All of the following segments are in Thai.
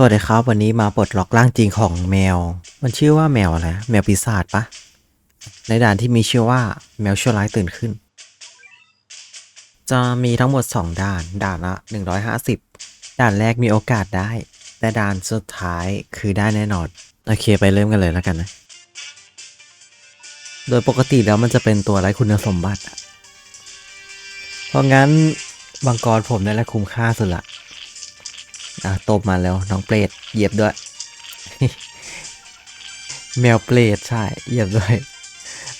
สวัสดีครับ วันนี้มาปลดล็อกร่างจริงของแมว มันชื่อว่าแมวอะไรแมวปีศาจปะ ในด่านที่มีชื่อว่าแมวชั่วร้ายตื่นขึ้น จะมีทั้งหมด 2 ด่าน ด่านละ 150 ด่านแรกมีโอกาสได้ แต่ด่านสุดท้ายคือได้แน่นอน โอเคไปเริ่มกันเลยแล้วกันนะ โดยปกติแล้วมันจะเป็นตัวไร้คุณสมบัติ เพราะงั้นบังกรผมนี่แหละคุ้มค่าสุดละ อะตบมาแล้วน้องเปรตเหยียบด้วย แมวเปรตใช่เหยียบด้วย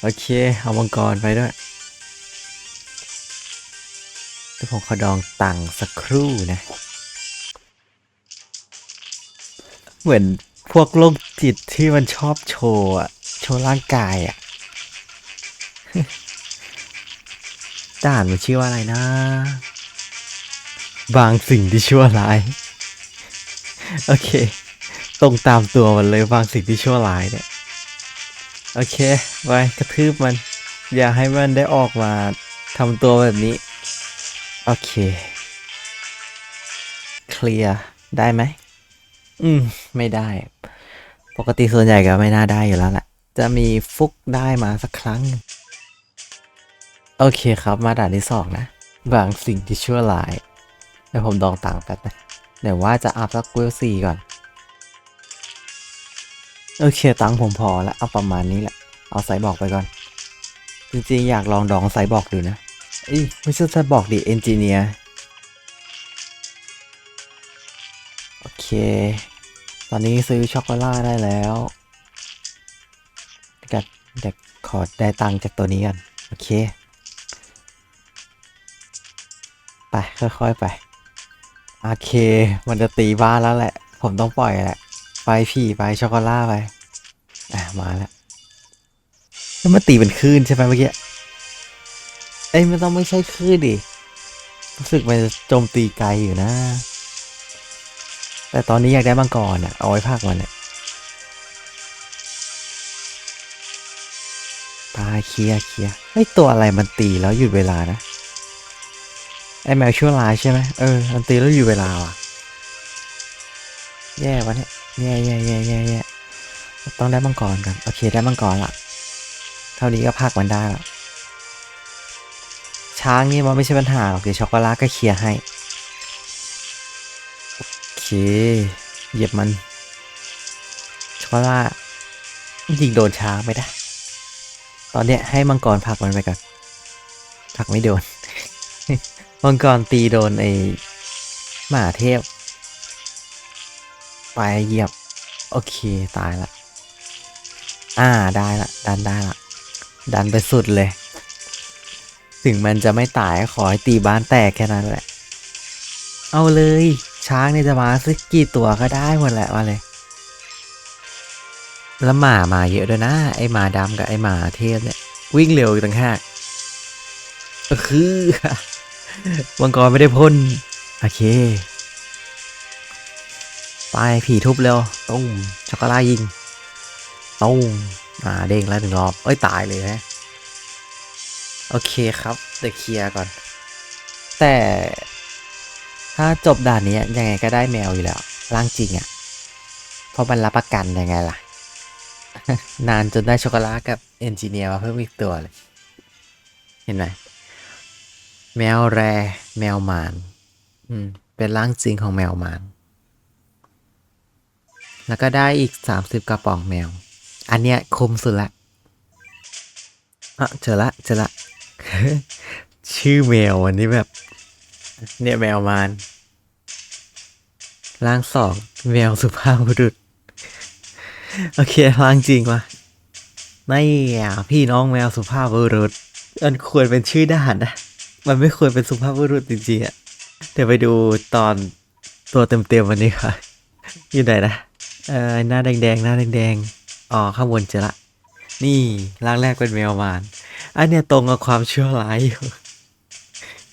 โอเค เอามังกรไปด้วยเดี๋ยวผมขอดองตังสักครู่นะ เหมือนพวกโรคจิตที่มันชอบโชว์อะโชว์ร่างกายอะด่านมันชื่อว่าอะไรนะ บางสิ่งที่ชั่วร้าย โอเค ตรงตามตัวมันเลยบางสิ่งที่ชั่วร้ายเนี่ย โอเคไว้กระทืบมัน อย่าให้มันได้ออกมาทำตัวแบบนี้ โอเค เคลียร์ได้ไหม อืม ไม่ได้ ปกติส่วนใหญ่ก็ไม่น่าได้อยู่แล้วแหละ จะมีฟุกได้มาสักครั้ง โอเคครับ มาด่านที่สองนะ บางสิ่งที่ชั่วร้ายเดี๋ยวผมดองตังค์แป๊บนะ เดี๋ยวว่าจะอัพสักเวลสี่ก่อน โอเค ตังค์ผมพอแล้วเอาประมาณนี้แหละ เอาไซบอกไปก่อน จริงๆ อยากลองดองไซบอกดูนะเอ้ยไม่ใช่ไซบอกดิเอนจิเนียร์โอเค ตอนนี้ซื้อช็อกโกแลตได้แล้วเดี๋ยวเดี๋ยวขอได้ตังค์จากตัวนี้กันโอเค ไป ค่อย ๆ ไป โอเค มันจะตีบ้านแล้วแหละ ผมต้องปล่อยแหละ ไปพี่ไปช็อกโกแลตไป อะ มาแล้วแล้วมันตีเป็นคลื่นใช่ไหมเมื่อกี้เอ้ยมันต้องไม่ใช่คลื่นดิ รู้สึกมันจะโจมตีไกลอยู่นะ แต่ตอนนี้อยากได้มังกรอะ เอาไว้ภาคมันอะตายเคลียเคลีย์ไอตัวอะไรมันตีแล้วหยุดเวลานะ ไอแมวชั่วร้ายใช่ไหมเออมันตีแล้วอยู่เวลาว่ะ แย่วะเนี่ย แย่แย่แย่แย่แย่ต้องได้มังกรกัน โอเคได้มังกรละ เท่านี้ก็พากมันได้ละ ช้างนี่มันไม่ใช่ปัญหาหรอกเดี๋ยวช็อกโกแลตก็เคลียร์ให้ โอเค เหยียบมัน ช็อกโกแลตยิงโดนช้างไม่ได้ ตอนเนี้ยให้มังกรผลักมันไปก่อนผลักไม่โดน มังกรตีโดนไอ้หมาเทพไปเหยียบ โอเคตายละ อ่าได้ละ ดันได้ละ ดันไปสุดเลย ถึงมันจะไม่ตายขอให้ตีบ้านแตกแค่นั้นแหละ เอาเลย ช้างเนี่ยจะมาสักกี่ตัวก็ได้หมดแหละมาเลย แล้วหมามาเยอะด้วยนะ ไอหมาดำกับไอหมาเทพเนี่ย วิ่งเร็วอีกต่างหากคือ มังกรไม่ได้พ่น โอเค ไปผีทุบเร็วตุ้มช็อกโกแลตยิงตุ้มอ่าเด้งแล้วหนึ่งรอบ เอ้ย ตายเลยฮะโอเคครับ เดี๋ยวเคลียร์ก่อน แต่ถ้าจบด่านนี้ยังไงก็ได้แมวอยู่แล้ว ร่างจริงอะ่ะ เพราะมันรับประกันยังไงล่ะ นานจนได้ช็อกโกแลตกับเอนจิเนียร์มาเพิ่มอีกตัวเลย เห็นไหม แมวแร แมวหมานอืมเป็นร่างจริงของแมวหมาน แล้วก็ได้อีกสามสิบกระป๋องแมว อันเนี้ยคุ้มสุดละอะเจอละเจอละ ชื่อแมวอันนี้แบบ เนี่ยแมวมารร่างสองแมวสุภาพบุรุษ โอเคร่างจริงวะนี่อะพี่น้องแมวสุภาพบุรุษมันควรเป็นชื่อด่านนะ มันไม่ควรเป็นสุภาพบุรุษจริงๆอะเดี๋ยวไปดูตอนตัวเต็มๆวันนี้ค่ะ อยู่ไหนนะ เออหน้าแดงๆ หน้าแดงๆ อ๋อ ข้างบนเจอละ นี่ร่างแรกเป็นแมวมารอันเนี้ยตรงกับความชั่วร้ายอยู่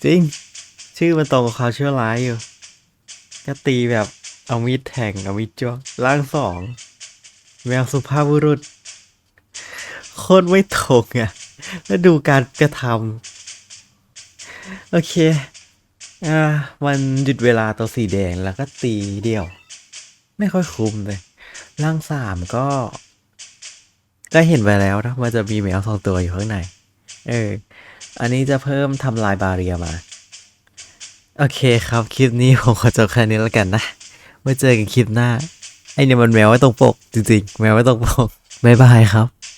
จริง ชื่อมันตรงกับความชั่วร้ายอยู่ก็ตีแบบเอามีดแทงเอามีดจ้วงร่างสองแมวสุภาพบุรุษโคตรไม่ตรงอะ แล้วดูการกระทำ โอเค อ่ามันหยุดเวลาตัวสีแดงแล้วก็ตีเดี่ยว ไม่ค่อยคุ้มเลยร่างสามก็ ก็เห็นไปแล้วนะมันจะมีแมวสองตัวอยู่ข้างใน เออ อันนี้จะเพิ่มทำลายบาเรียมา โอเคครับ คลิปนี้ผมขอจบแค่นี้แล้วกันนะไว้เจอกันคลิปหน้า ไอเนี่ยมันแมวไว้ตรงปก จริงๆ แมวไว้ตรงปกบ๊ายบายครับ